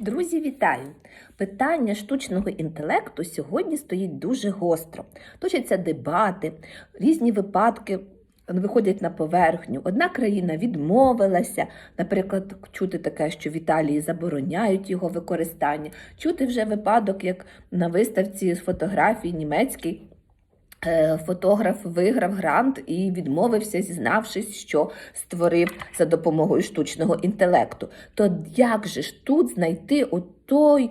Друзі, вітаю! Питання штучного інтелекту сьогодні стоїть дуже гостро. Точаться дебати, різні випадки виходять на поверхню. Одна країна відмовилася, наприклад, чути таке, що в Італії забороняють його використання. Чути вже випадок, як на виставці з фотографій німецький. Е, Фотограф виграв грант і відмовився, зізнавшись, що створив за допомогою штучного інтелекту. То як же ж тут знайти отой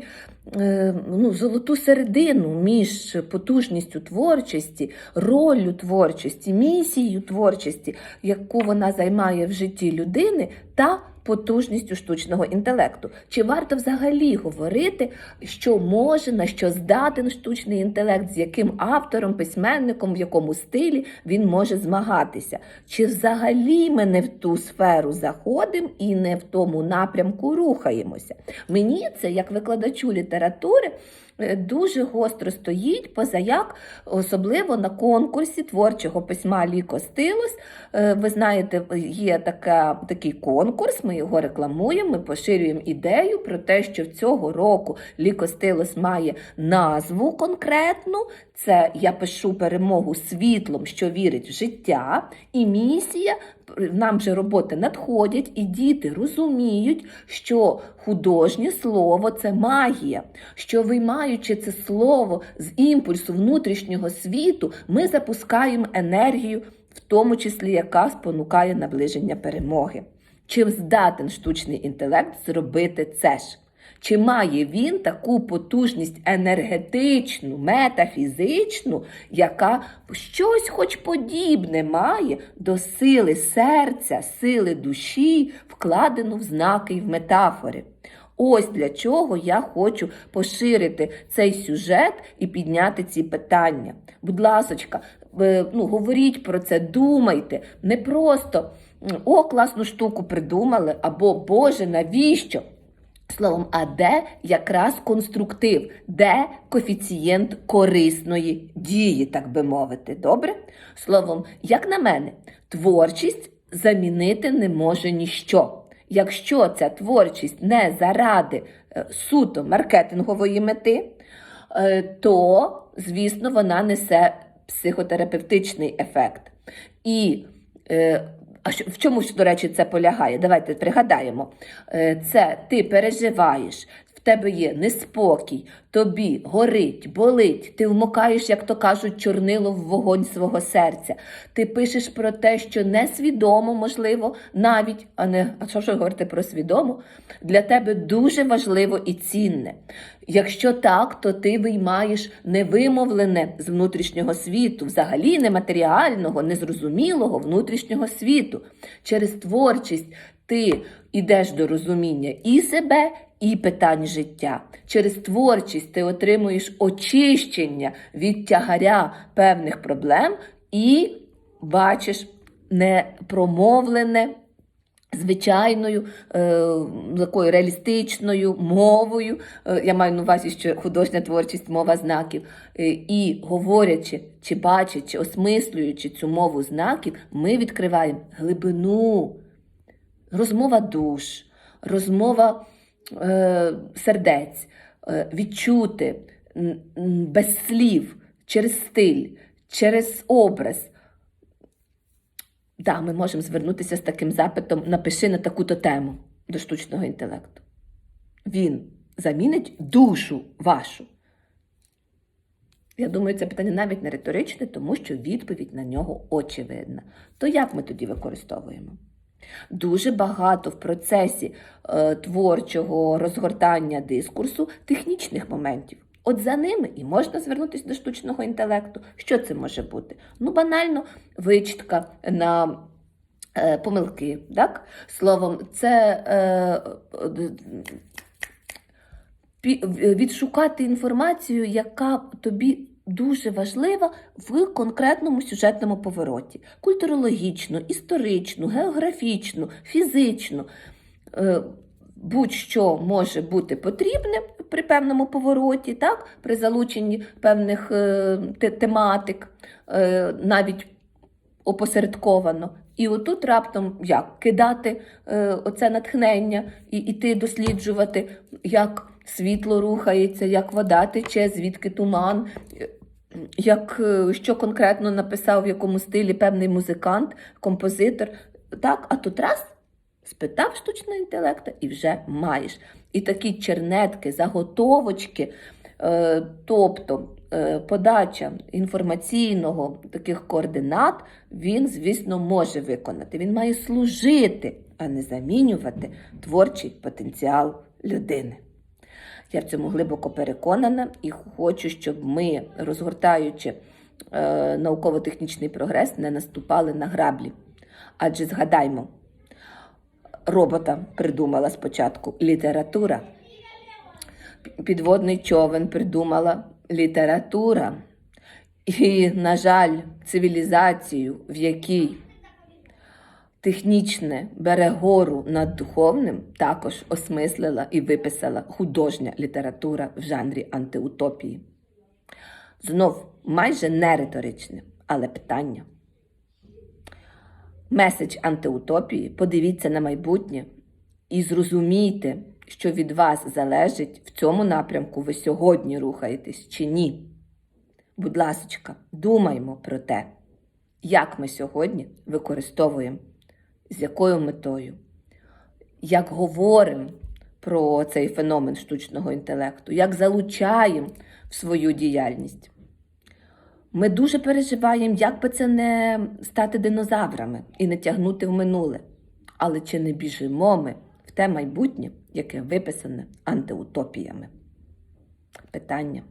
е, ну, золоту середину між потужністю творчості, роллю творчості, місією творчості, яку вона займає в житті людини, та потужністю штучного інтелекту? Чи варто взагалі говорити, що може, на що здатен штучний інтелект, з яким автором, письменником, в якому стилі він може змагатися? Чи взагалі ми не в ту сферу заходимо і не в тому напрямку рухаємося? Мені це, як викладачу літератури, дуже гостро стоїть, позаяк, особливо на конкурсі творчого письма Ліко Стилус. Е, Ви знаєте, є така, такий конкурс, ми його рекламуємо, ми поширюємо ідею про те, що цього року Ліко Стилус має назву конкретну. Це я пишу перемогу світлом, що вірить в життя, і місія. Нам же роботи надходять, і діти розуміють, що художнє слово це магія. Що виймаючи це слово з імпульсу внутрішнього світу, ми запускаємо енергію, в тому числі яка спонукає наближення перемоги. Чим здатен штучний інтелект зробити це ж? Чи має він таку потужність енергетичну, метафізичну, яка щось хоч подібне має до сили серця, сили душі, вкладену в знаки і в метафори? Ось для чого я хочу поширити цей сюжет і підняти ці питання. Будь ласочка, ну, говоріть про це, думайте, не просто о, класну штуку придумали, або Боже, навіщо? Словом, а де якраз конструктив, де коефіцієнт корисної дії, так би мовити, добре? Словом, як на мене, творчість замінити не може ніщо. Якщо ця творчість не заради е, суто маркетингової мети, е, то, звісно, вона несе психотерапевтичний ефект. І е, а що, в чому до речі, це полягає? Давайте пригадаємо. Е, Це ти переживаєш, тебе є неспокій, тобі горить, болить, ти вмокаєш, як то кажуть, чорнило в вогонь свого серця. Ти пишеш про те, що несвідомо, можливо, навіть, а не а що ж говорити про свідомо, для тебе дуже важливо і цінне. Якщо так, то ти виймаєш невимовлене з внутрішнього світу, взагалі нематеріального, незрозумілого внутрішнього світу. Через творчість ти йдеш до розуміння і себе, і питань життя. Через творчість ти отримуєш очищення від тягаря певних проблем і бачиш непромовлене. Звичайною, е, такою реалістичною мовою, е, я маю на увазі, що художня творчість мова знаків. Е, і говорячи, чи бачачи, осмислюючи цю мову знаків, ми відкриваємо глибину, розмова душ, розмова сердець, е, відчути без слів, через стиль, через образ. Да, ми можемо звернутися з таким запитом напиши на таку-то тему до штучного інтелекту. Він замінить душу вашу. Я думаю, це питання навіть не риторичне, тому що відповідь на нього очевидна. То як ми тоді використовуємо? Дуже багато в процесі е, творчого розгортання дискурсу технічних моментів. От за ними і можна звернутися до штучного інтелекту. Що це може бути? Ну, банально, вичітка на е, помилки. Так? Словом, це е, е, відшукати інформацію, яка тобі дуже важлива в конкретному сюжетному повороті: культурологічну, історичну, географічну, фізичну. Е, Будь-що може бути потрібне при певному повороті, так? при залученні певних е, тематик, е, навіть опосередковано. І отут раптом як кидати е, оце натхнення і іти досліджувати, як світло рухається, як вода тече, звідки туман, як е, що конкретно написав, в якому стилі певний музикант, композитор. Так, а тут раз спитав штучного інтелекту і вже маєш. І такі чернетки, заготовочки, е, тобто е, подача інформаційного таких координат, він, звісно, може виконати. Він має служити, а не замінювати творчий потенціал людини. Я в цьому глибоко переконана і хочу, щоб ми, розгортаючи е, науково-технічний прогрес, не наступали на граблі. Адже згадаймо, робота придумала спочатку література, підводний човен придумала література. І, на жаль, цивілізацію, в якій технічне бере гору над духовним, також осмислила і виписала художня література в жанрі антиутопії. Знов майже не риторичне, але питання. Меседж антиутопії подивіться на майбутнє і зрозумійте, що від вас залежить в цьому напрямку ви сьогодні рухаєтесь чи ні. Будь ласочка, думаймо про те, як ми сьогодні використовуємо, з якою метою, як говоримо про цей феномен штучного інтелекту, як залучаємо в свою діяльність. Ми дуже переживаємо, як би це не стати динозаврами і не тягнути в минуле. Але чи не біжимо ми в те майбутнє, яке виписане антиутопіями? Питання.